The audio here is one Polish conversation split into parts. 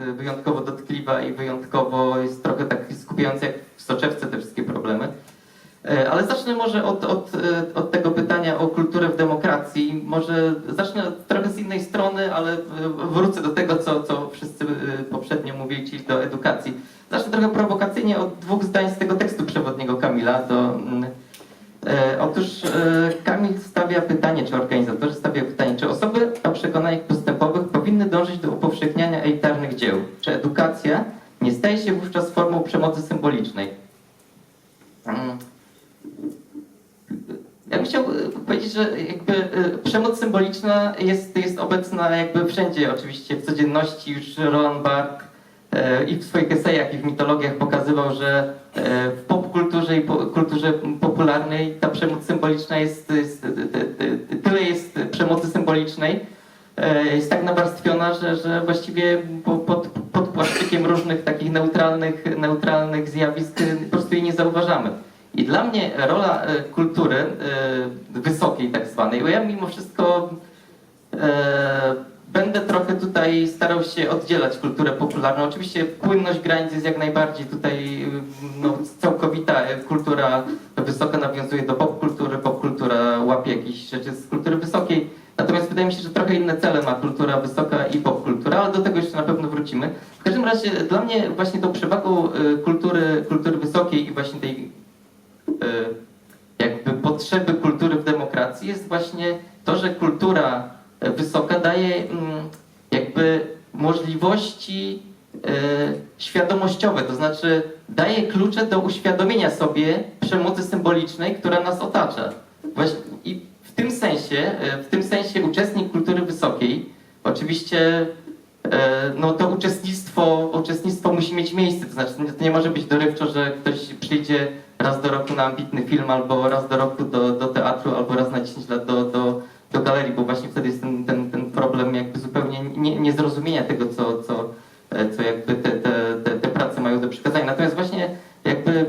y, wyjątkowo dotkliwa i wyjątkowo jest trochę tak skupiająca jak w soczewce te wszystkie problemy. E, Ale zacznę może od, od, e, od tego pytania o kulturę w demokracji. Może zacznę trochę z innej strony, ale wrócę do tego, co, co wszyscy poprzednio mówili, czyli do edukacji. Zacznę trochę prowokacyjnie od dwóch zdań z tego tekstu przewodniego Kamila. Do, e, otóż e, Kamil stawia pytanie, czy organizatorzy stawiają pytanie, czy osoby o przekonaniach postępowych powinny dążyć do upowszechniania elitarnych dzieł? Czy edukacja nie staje się wówczas formą przemocy symbolicznej? Mm. Ja bym chciał e, powiedzieć, że jakby e, przemoc symboliczna jest, jest obecna jakby wszędzie, oczywiście w codzienności. Już Roland Barthes e, i w swoich esejach, i w mitologiach pokazywał, że w popkulturze i po, kulturze popularnej ta przemoc symboliczna jest, jest tyle jest przemocy symbolicznej, jest tak nawarstwiona, że, że właściwie po, pod, pod płaszczykiem różnych takich neutralnych, neutralnych zjawisk e, po prostu jej nie zauważamy. I dla mnie rola e, kultury e, wysokiej tak zwanej, bo ja mimo wszystko e, będę trochę tutaj starał się oddzielać kulturę popularną. Oczywiście płynność granic jest jak najbardziej tutaj e, no, całkowita e, kultura wysoka nawiązuje do popkultury, popkultura łapie jakieś rzeczy z kultury wysokiej. Natomiast wydaje mi się, że trochę inne cele ma kultura wysoka i popkultura, ale do tego jeszcze na pewno wrócimy. W każdym razie dla mnie właśnie tą przewagą e, kultury, kultury wysokiej i właśnie tej e, jakby potrzeby kultury w demokracji jest właśnie to, że kultura wysoka daje mm, jakby możliwości e, świadomościowe, to znaczy daje klucze do uświadomienia sobie przemocy symbolicznej, która nas otacza. Właśnie I tym sensie, e, w tym sensie uczestnik kultury wysokiej, oczywiście e, no to uczestnictwo, uczestnictwo musi mieć miejsce, to znaczy to nie może być dorywczo, że ktoś przyjdzie raz do roku na ambitny film, albo raz do roku do, do teatru, albo raz na 10 lat do, do, do galerii, bo właśnie wtedy jest ten, ten, ten problem jakby zupełnie nie, niezrozumienia tego, co, co, e, co jakby te, te, te, te prace mają do przekazania. Natomiast właśnie jakby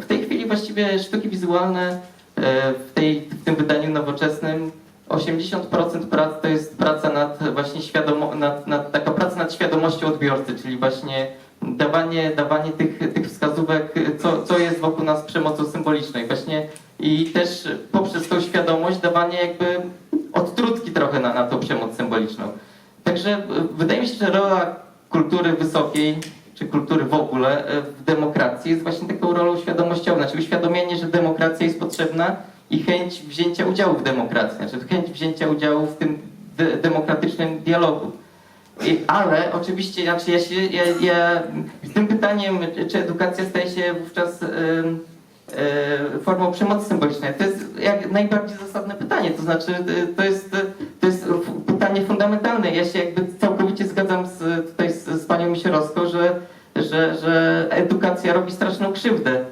w tej chwili właściwie sztuki wizualne w, tej, w tym wydaniu nowoczesnym 80% prac to jest praca nad właśnie świadomo, nad, nad, taka praca nad świadomością odbiorcy, czyli właśnie dawanie, dawanie tych, tych wskazówek, co, co jest wokół nas przemocą symboliczną. I Właśnie i też poprzez tą świadomość dawanie jakby odtrutki trochę na, na tą przemoc symboliczną. Także e, wydaje mi się, że rola kultury wysokiej, czy kultury w ogóle e, w demokracji jest właśnie taką rolą świadomościową. Znaczy uświadomienie, że demokracja jest potrzebna i chęć wzięcia udziału w demokracji. Znaczy chęć wzięcia udziału w tym de- demokratycznym dialogu. I, ale oczywiście, znaczy ja się, ja, ja tym pytaniem, czy edukacja staje się wówczas em, e, formą przemocy symbolicznej, to jest jak najbardziej zasadne pytanie. To znaczy, to jest, to jest pytanie fundamentalne. Ja się jakby całkowicie zgadzam z, tutaj z, z panią Misierowską, że, że, że edukacja robi straszną krzywdę.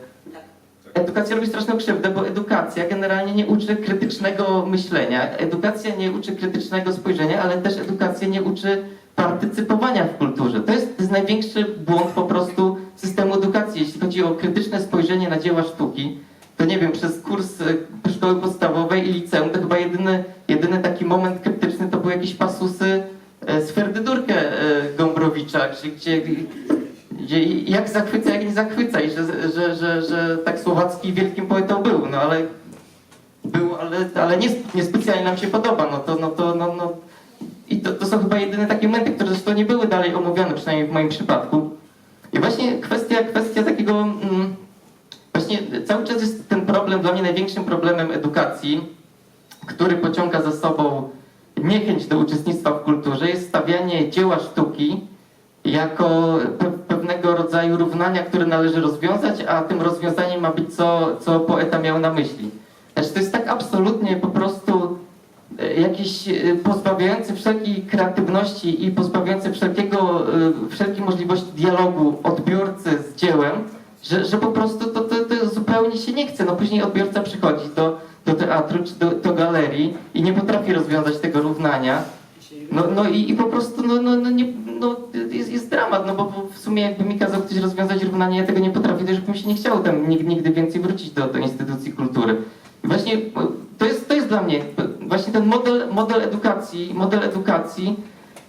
Edukacja robi straszną krzywdę, bo edukacja generalnie nie uczy krytycznego myślenia. Edukacja nie uczy krytycznego spojrzenia, ale też edukacja nie uczy partycypowania w kulturze. To jest, to jest największy błąd po prostu systemu edukacji. Jeśli chodzi o krytyczne spojrzenie na dzieła sztuki, to nie wiem, przez kurs e, szkoły podstawowej i liceum, to chyba jedyny, jedyny taki moment krytyczny to były jakieś pasusy e, z Ferdydurkę e, Gombrowicza, gdzie gdzie jak zachwyca, jak nie zachwyca i że, że, że, że tak Słowacki wielkim poetą był, no ale był, ale, ale nie, niespecjalnie nam się podoba, no to, no to, no, no i to, to są chyba jedyne takie momenty, które zresztą nie były dalej omówione, przynajmniej w moim przypadku. I właśnie kwestia, kwestia takiego, mm, właśnie cały czas jest ten problem, dla mnie największym problemem edukacji, który pociąga za sobą niechęć do uczestnictwa w kulturze, jest stawianie dzieła sztuki jako pe- pewnego rodzaju równania, które należy rozwiązać, a tym rozwiązaniem ma być co, co poeta miał na myśli. Znaczy to jest tak absolutnie po prostu e, jakiś e, pozbawiający wszelkiej kreatywności i pozbawiający wszelkiego, e, wszelkiej możliwości dialogu odbiorcy z dziełem, że, że po prostu to, to, to zupełnie się nie chce. No później odbiorca przychodzi do, do teatru czy do, do galerii i nie potrafi rozwiązać tego równania. No, no i, i po prostu no, no, no, nie, no, jest, jest dramat, no bo w sumie jakby mi kazał ktoś rozwiązać równanie, ja tego nie potrafię, już bym się nie chciał tam nigdy, więcej wrócić do, do instytucji kultury. I właśnie to jest, to jest dla mnie właśnie ten model, model edukacji, model edukacji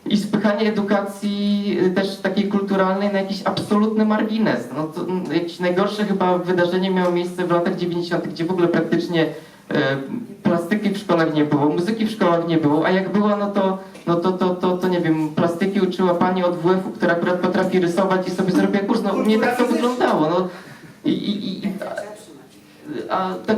i spychanie edukacji y, też takiej kulturalnej na jakiś absolutny margines. No to jakieś najgorsze chyba wydarzenie miało miejsce w latach 90., gdzie w ogóle praktycznie e, plastyki w szkołach nie było, muzyki w szkołach nie było, a jak była, no to, no to, to, to, to nie wiem, plastyki uczyła pani od WF-u, która akurat potrafi rysować i sobie zrobiła kurs. No u mnie tak to wyglądało. No. I, i, i, a, a także